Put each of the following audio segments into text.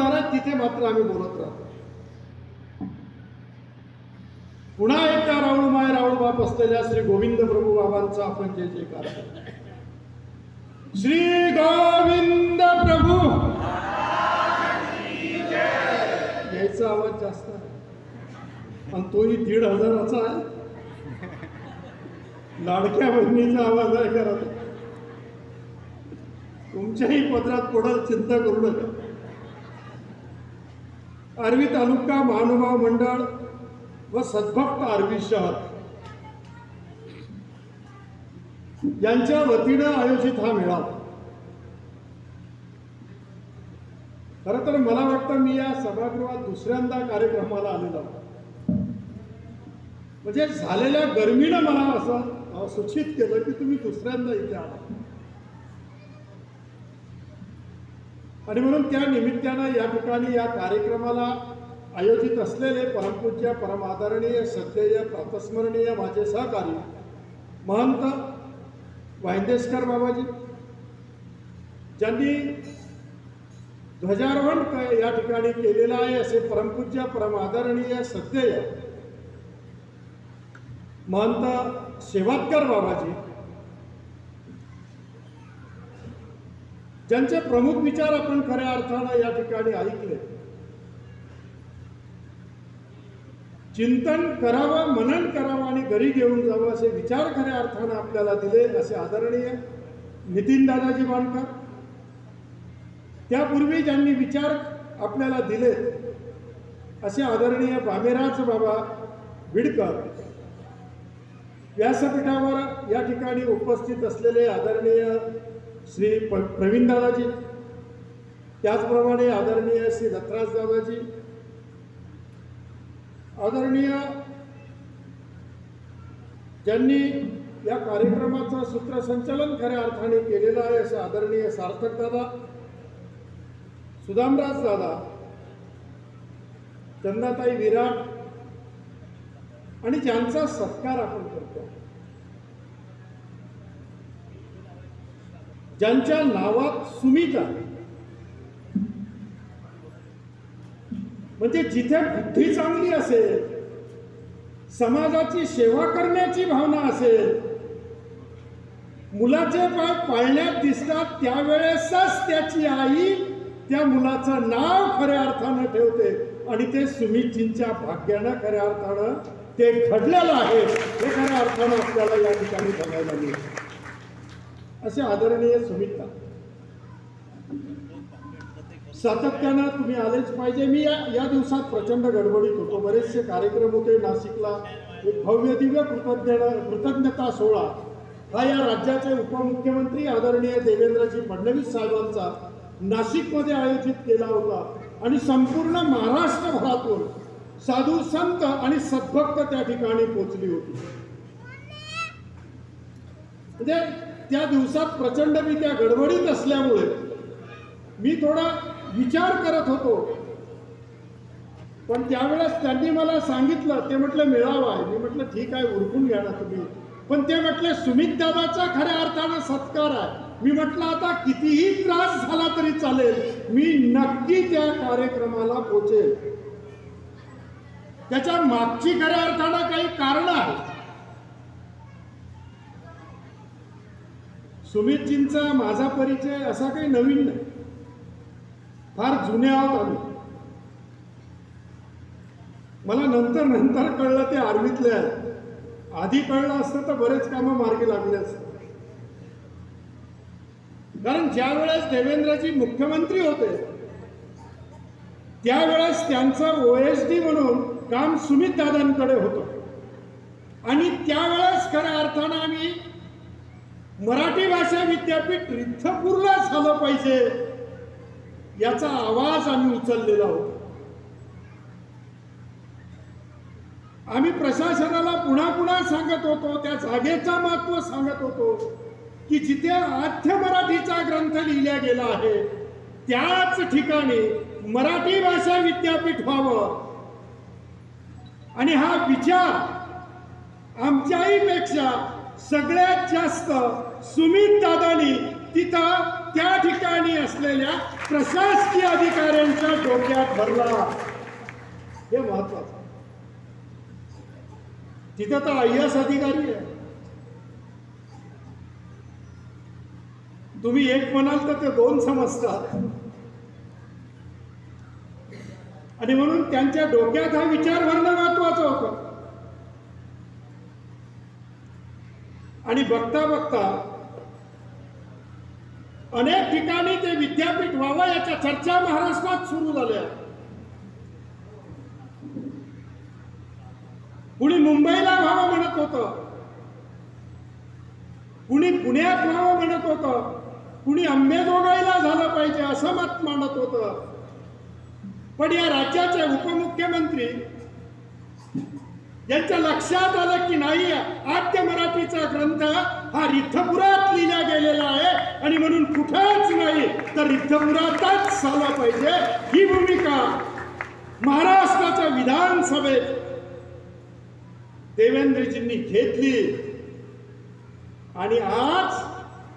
होणारच तिथे मात्र आम्ही बोलत राहतो. पुन्हा एकदा राऊळ माय राऊळ बाप असलेल्या श्री गोविंद प्रभू बाबांचा आपण जे जे श्री गोविंद प्रभू. यायचा आवाज जास्त आहे. आणि तोही दीड हजाराचा आहे. लाडक्या बहिणीचा आवाज आहे खरं तुमच्याही पत्रात पडल चिंता करू नका. आर्वी तालुका महानुभाव मंडळ व सद्भक्त आर्वी शहर. यांच्या वतीनं आयोजित हा मेळावा. खरं तर मला वाटतं मी या सभागृहात दुसऱ्यांदा कार्यक्रमाला आलेलो म्हणजे झालेल्या गर्मीनं मला असं सूचित केलं की तुम्ही दुसऱ्यांदा इथे आला. आणि म्हणून त्या निमित्तानं या ठिकाणी या कार्यक्रमाला आयोजित असलेले परमपूज्य परमादरणीय श्रद्धेय प्रातस्मरणीय माझे सहकारी महंत वायंदेशकर बाबाजी ज्यांनी ध्वजारोहण या ठिकाणी केलेलं आहे असे परमपूज्य परमादरणीय सत्यय महंत शेवातकर बाबाजी ज्यांचे प्रमुख विचार आपण खऱ्या अर्थानं या ठिकाणी ऐकले. चिंतन करावं मनन करावं आणि घरी घेऊन जावं असे विचार खऱ्या अर्थानं आपल्याला दिले असे आदरणीय नितीन दादाजी बांडकर त्यापूर्वी ज्यांनी विचार आपल्याला दिले असे आदरणीय बामेराज बाबा बिडकर व्यासपीठावर या ठिकाणी उपस्थित असलेले आदरणीय श्री प प्रवीण दादाजी. त्याचप्रमाणे आदरणीय श्री दत्तराज दादाजी. आदरणीय ज्यांनी या कार्यक्रमाचं सूत्रसंचालन खऱ्या अर्थाने केलेलं आहे असे आदरणीय सार्थक दादा सुदामराज दादा चंदाताई विराट आणि ज्यांचा सत्कार आपण करतो. ज्यांच्या नावात सुमित आहे. म्हणजे जिथे बुद्धी चांगली असेल समाजाची सेवा करण्याची भावना असेल मुलाचे पाय पाळण्यात दिसतात त्यावेळेसच त्याची आई त्या मुलाचं नाव खऱ्या अर्थानं ठेवते. आणि ते सुमितजींच्या भाग्यानं खऱ्या अर्थानं ते घडलेलं आहे. हे खऱ्या अर्थानं आपल्याला या ठिकाणी बघायला मिळतं. असे आदरणीय सुमित्ता सातत्यानं तुम्ही आलेच पाहिजे. मी या या दिवसात प्रचंड गडबडीत होतो. बरेचसे कार्यक्रम होते. नाशिकला एक भव्य दिव्य कृतज्ञ कृतज्ञता सोहळा. हा या राज्याचे उपमुख्यमंत्री आदरणीय देवेंद्रजी फडणवीस साहेबांचा नाशिकमध्ये आयोजित केला होता. आणि संपूर्ण महाराष्ट्रभरातून साधू संत आणि सद्भक्त त्या ठिकाणी पोचली होती. म्हणजे त्या दिवसात प्रचंड मी त्या गडबडीत असल्यामुळे मी थोडा विचार करत होतो. पण त्यावेळेस त्यांनी मला सांगितलं ते म्हटलं मिळावं आहे. मी म्हटलं ठीक आहे उरकून घ्या ना तुम्ही. पण ते म्हटले सुमित दादाचा खऱ्या अर्थानं सत्कार आहे. मी म्हटलं आता कितीही त्रास झाला तरी चालेल. मी नक्की त्या कार्यक्रमाला पोचेल. त्याच्या मागची खऱ्या अर्थानं काही कारण आहे सुमितजींचा माझा परिचय असा काही नवीन नाही. फार जुने आहोत आम्ही. मला नंतर नंतर कळलं ते आर्मीतले आहे आधी कळलं असतं तर बरेच कामं मार्गी लागले असते. कारण ज्या वेळेस देवेंद्रजी मुख्यमंत्री होते त्यावेळेस त्यांचं ओ एस डी म्हणून काम सुमित दादांकडे होतं. आणि त्यावेळेस खऱ्या अर्थानं आम्ही मराठी भाषा विद्यापीठ रिथपूरला झालं पाहिजे याचा आवाज आम्ही उचललेला होता. आम्ही प्रशासनाला पुन्हा पुन्हा सांगत होतो त्या जागेचं महत्त्व सांगत होतो की जिथे आद्य मराठीचा ग्रंथ लिहिला गेला आहे त्याच ठिकाणी मराठी भाषा विद्यापीठ व्हावं. आणि हा विचार आमच्याही पेक्षा सगळ्यात जास्त सुमित दादानी तिथं त्या ठिकाणी असलेल्या प्रशासकीय अधिकाऱ्यांच्या डोक्यात भरला. हे महत्वाचं. तिथं तर आय एस अधिकारी आहे. तुम्ही एक म्हणाल तर ते दोन समजतात. आणि म्हणून त्यांच्या डोक्यात हा विचार भरणं महत्वाचं होतं. आणि बघता बघता अनेक ठिकाणी ते विद्यापीठ व्हावं याच्या चर्चा महाराष्ट्रात सुरू झाल्या कुणी मुंबईला व्हावं म्हणत होतं. कुणी पुण्यात व्हावं म्हणत होतं. कुणी अंबेजोगाईला झालं पाहिजे असं मत मांडत होतं. पण या राज्याचे उपमुख्यमंत्री यांच्या लक्षात आलं की नाही आद्य मराठीचा ग्रंथ हा रिथपुरात लिहिला गेलेला आहे. आणि म्हणून कुठेच नाही तर रिथपुरातच झाला पाहिजे ही भूमिका महाराष्ट्राच्या विधानसभेत देवेंद्रजींनी घेतली. आणि आज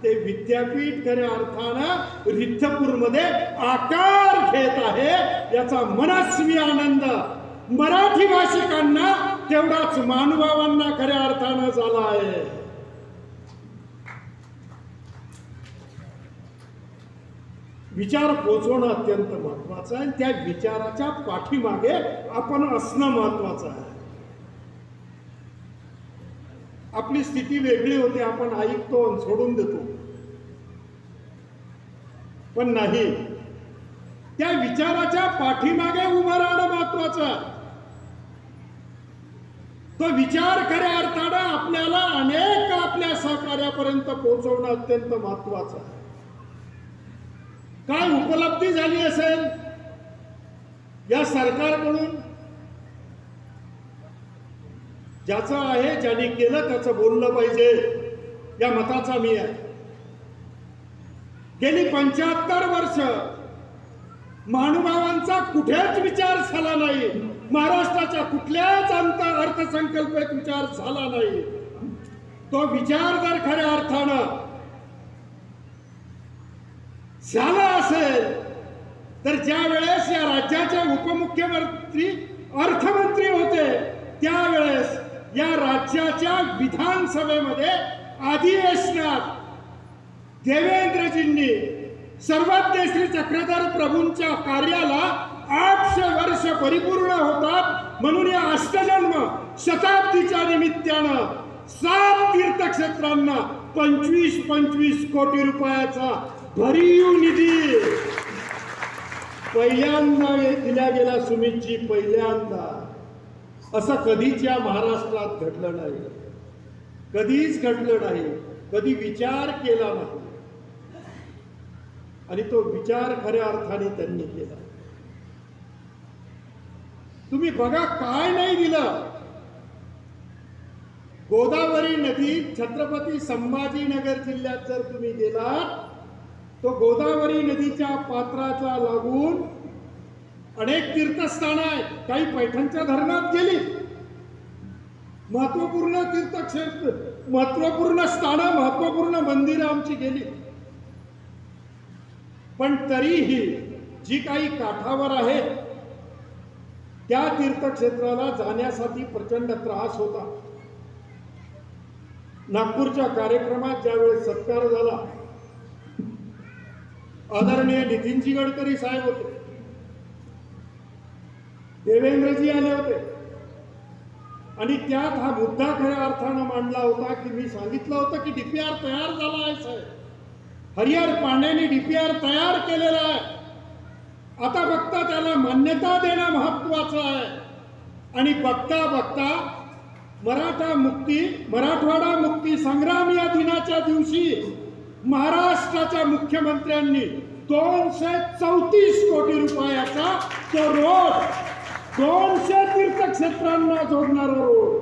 ते विद्यापीठ खऱ्या अर्थानं रिथपूरमध्ये आकार घेत आहे याचा मनस्वी आनंद मराठी भाषिकांना तेवढाच मानुभावांना खऱ्या अर्थानं झाला आहे. विचार पोचवणं अत्यंत महत्वाचं आहे. त्या विचाराच्या पाठीमागे आपण असणं महत्वाचं आहे. आपली स्थिती वेगळी होते आपण ऐकतो आणि सोडून देतो. पण नाही. त्या विचाराच्या पाठीमागे उभं राहणं महत्वाचं आहे. तो विचार खऱ्या अर्थानं आपल्याला अनेक आपल्या सहकार्यापर्यंत पोहोचवणं अत्यंत महत्वाचं आहे. काय उपलब्धी झाली असेल? या सरकारकडून? ज्याचं आहे ज्यांनी केलं त्याचं बोललं पाहिजे. या मताचा मी आहे. गेली पंच्याहत्तर वर्ष महानुभावांचा कुठेच विचार झाला नाही. महाराष्ट्राच्या कुठल्याच अंत अर्थसंकल्पित विचार झाला नाही. तो विचार जर खऱ्या अर्थानं झाला असेल तर ज्या वेळेस या राज्याचे उपमुख्यमंत्री अर्थमंत्री होते त्यावेळेस या राज्याच्या विधानसभेमध्ये अधिवेशनात देवेंद्रजींनी सर्वज्ञ श्री चक्रधर प्रभूंच्या कार्याला आठशे वर्ष परिपूर्ण होतात म्हणून या अष्टजन्म शताब्दीच्या निमित्तानं सात तीर्थक्षेत्रांना पंचवीस पंचवीस कोटी रुपयाचा भरीव निधी. पहिल्यांदा दिला गेला सुमितजी पहिल्यांदा. असं कधीच या महाराष्ट्रात घडलं नाही. कधीच घडलं नाही. कधी विचार केला नाही. आणि तो विचार खऱ्या अर्थाने त्यांनी केला. तुम्ही बघा काय नाही दिलं. गोदावरी नदी छत्रपती संभाजीनगर जिल्ह्यात जर तुम्ही गेलात तो गोदावरी नदीच्या पात्राच्या लागून अनेक तीर्थस्थानं आहेत. काही पैठणच्या धरणात गेली. महत्त्वपूर्ण तीर्थक्षेत्र महत्त्वपूर्ण स्थानं महत्त्वपूर्ण मंदिरं आमची गेली. पण तरीही जी काही काठावर आहेत त्या तीर्थक्षेत्राला जाण्यासाठी प्रचंड त्रास होता. नागपूरच्या कार्यक्रमात ज्यावेळेस सत्कार झाला आदरणीय नितीनजी गडकरी साहेब होते. देवेंद्रजी आले होते. आणि त्यात हा मुद्दा खऱ्या अर्थानं मांडला होता की मी सांगितलं होतं की डीपीआर तयार झाला आहे साहेब. हरिहर पांडेने डीपीआर तयार केलेला आहे. आता बघता त्याला मान्यता देणं महत्वाचं आहे. आणि बघता बघता मराठा मुक्ती मराठवाडा मुक्ती संग्राम या दिनाच्या दिवशी महाराष्ट्राच्या मुख्यमंत्र्यांनी दोनशे चौतीस कोटी रुपयाचा तो रोड दोनशे तीर्थक्षेत्रांना जोडणारा रोड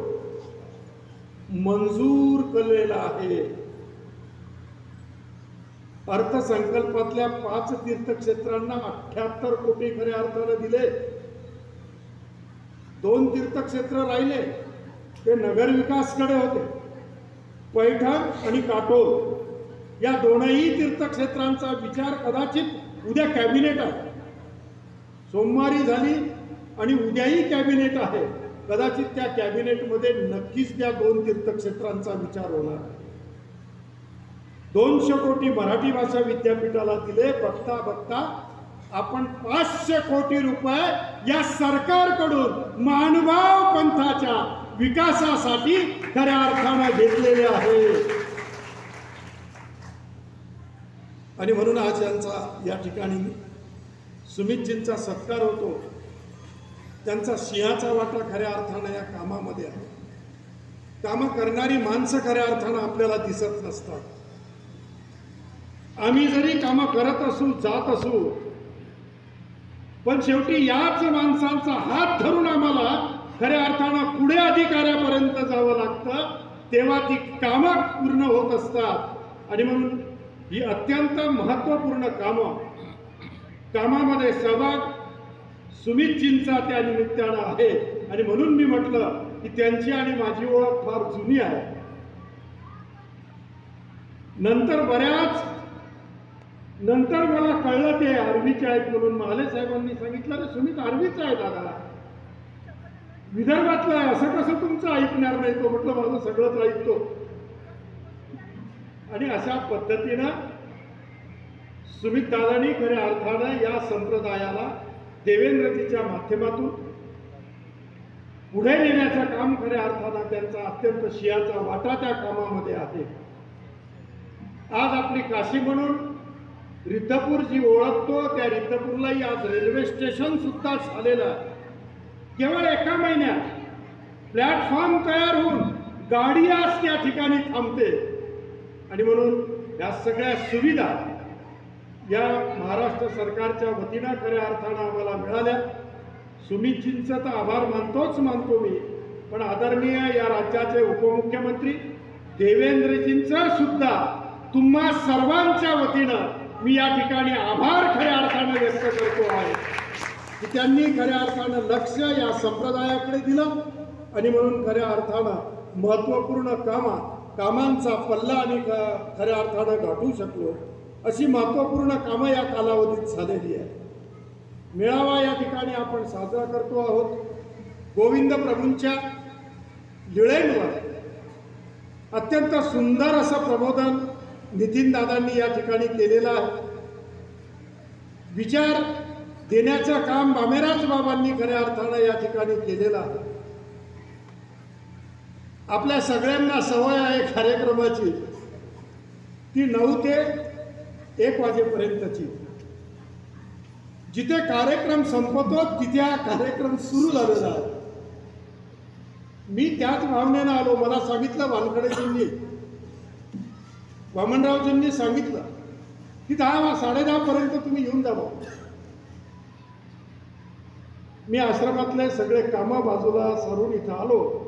मंजूर केलेला आहे. अर्थसंकल्पातल्या पाच तीर्थक्षेत्रांना अठ्याहत्तर कोटी खऱ्या अर्थानं दिले. दोन तीर्थक्षेत्र राहिले. ते नगर विकासकडे होते. पैठण आणि काटोल. या दोनही तीर्थक्षेत्रांचा विचार कदाचित उद्या कॅबिनेट आहे. सोमवारी झाली आणि उद्याही कॅबिनेट आहे. कदाचित त्या कॅबिनेटमध्ये नक्कीच त्या दोन तीर्थक्षेत्रांचा विचार होणार आहे. दोनशे कोटी मराठी भाषा विद्यापीठाला दिले बघता बघता आपण पाचशे कोटी रुपये या सरकारकडून मानवाव पंथाच्या विकासासाठी खऱ्या अर्थानं घेतलेले आहे. आणि म्हणून आज यांचा या ठिकाणी सुमितजींचा सत्कार होतो. त्यांचा सिंहाचा वाटा खऱ्या अर्थानं या कामामध्ये आहे. कामं करणारी माणसं खऱ्या अर्थानं आपल्याला दिसत नसतात. आम्ही जरी कामं करत असू जात असू पण शेवटी याच माणसांचा हात धरून आम्हाला खऱ्या अर्थानं पुढे अधिकाऱ्यापर्यंत जावं लागतं तेव्हा ती कामं पूर्ण होत असतात. आणि म्हणून ही अत्यंत महत्त्वपूर्ण कामं. कामामध्ये सहभाग सुमितजींचा त्या निमित्तानं आहे. आणि म्हणून मी म्हटलं की त्यांची आणि माझी ओळख फार जुनी आहे. नंतर बऱ्याच नंतर मला कळलं ते आर्मीचे आहेत म्हणून. महाले साहेबांनी सांगितलं तर सुमित आर्मीचा आहे दादा. विदर्भातलं आहे असं कसं तुमचं ऐकणार नाही तो? म्हटलं माझं सगळंच ऐकतो. आणि अशा पद्धतीनं सुमित दादानी खऱ्या अर्थानं या संप्रदायाला देवेंद्रजीच्या माध्यमातून पुढे नेण्याचं काम खऱ्या अर्थानं त्यांचा अत्यंत शियाचा वाटा त्या कामामध्ये आहे. आज आपली काशी म्हणून रिद्धपूर जी ओळखतो त्या रिद्धपूरलाही आज रेल्वे स्टेशन सुद्धा झालेलं आहे. केवळ एका महिन्यात प्लॅटफॉर्म तयार होऊन गाडी आज त्या ठिकाणी थांबते. आणि म्हणून या सगळ्या सुविधा या महाराष्ट्र सरकारच्या वतीनं खऱ्या अर्थानं आम्हाला मिळाल्या. सुमितजींचं तर आभार मानतोच मानतो मी पण आदरणीय या राज्याचे उपमुख्यमंत्री देवेंद्रजींचं सुद्धा तुम्हा सर्वांच्या वतीनं मी या ठिकाणी आभार खऱ्या अर्थानं व्यक्त करतो आहे. की त्यांनी खऱ्या अर्थानं लक्ष या संप्रदायाकडे दिलं आणि म्हणून खऱ्या अर्थानं महत्त्वपूर्ण कामात कामांचा पल्ला आणि ख- खऱ्या अर्थानं गाठू शकलो अशी महत्त्वपूर्ण कामं या कालावधीत झालेली आहे मेळावा या ठिकाणी आपण साजरा करतो आहोत. गोविंद प्रभूंच्या लिळेंवर अत्यंत सुंदर असं प्रबोधन नितीन दादांनी या ठिकाणी केलेलं आहे. विचार देण्याचं काम बामेराज बाबांनी खऱ्या अर्थानं या ठिकाणी केलेलं आहे. आपल्या सगळ्यांना सवय आहे कार्यक्रमाची. ती नऊ ते एक वाजेपर्यंतची. जिथे कार्यक्रम संपतो तिथे हा कार्यक्रम सुरू झालेला मी त्याच भावनेनं आलो. मला सांगितलं वानखडेजींनी. वामनरावजींनी सांगितलं की दहा साडेदहा पर्यंत तुम्ही येऊन जा मी आश्रमातले सगळे कामं बाजूला सरून इथं आलो.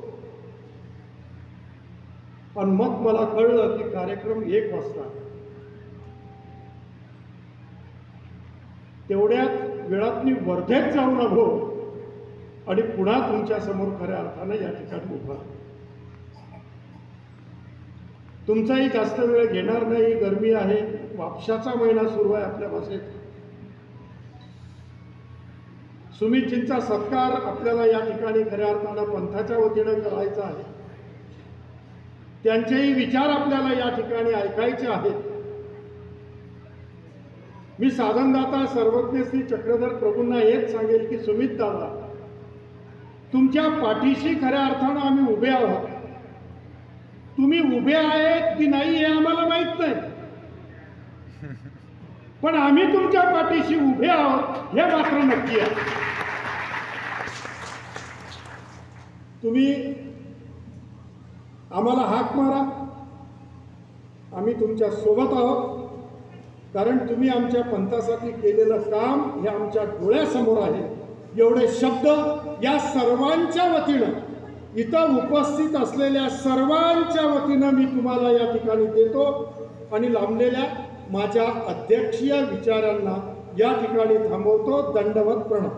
पण मग मला कळलं की कार्यक्रम एक वाजता. तेवढ्यात वेळात मी वर्धेत जाऊन आलो. आणि पुन्हा तुमच्यासमोर खऱ्या अर्थानं या ठिकाणी उभा. तुमचाही जास्त वेळ घेणार नाही गरमी आहे वापशाचा महिना सुरू आहे आपल्या भाषेत सुमितजींचा सत्कार आपल्याला या ठिकाणी खऱ्या अर्थानं पंथाच्या वतीनं करायचा आहे. त्यांचेही विचार आपल्याला या ठिकाणी ऐकायचे आहेत. मी साधनदाता सर्वज्ञ श्री चक्रधर प्रभूंना हेच सांगेल की सुमित दादा तुमच्या पाठीशी खऱ्या अर्थानं आम्ही उभे आहोत. तुम्ही उभे आहेत की नाही हे आम्हाला माहीत नाही. पण आम्ही तुमच्या पाठीशी उभे आहोत हे मात्र नक्की आहे. तुम्ही आम्हाला हाक मारा. आम्ही तुमच्यासोबत आहोत. कारण तुम्ही आमच्या पंथासाठी केलेलं काम हे आमच्या डोळ्यासमोर आहे. एवढे शब्द या सर्वांच्या वतीनं इथं उपस्थित असलेल्या सर्वांच्या वतीनं मी तुम्हाला या ठिकाणी देतो आणि लांबलेल्या माझ्या अध्यक्षीय विचारांना या ठिकाणी थांबवतो. दंडवत प्रणव.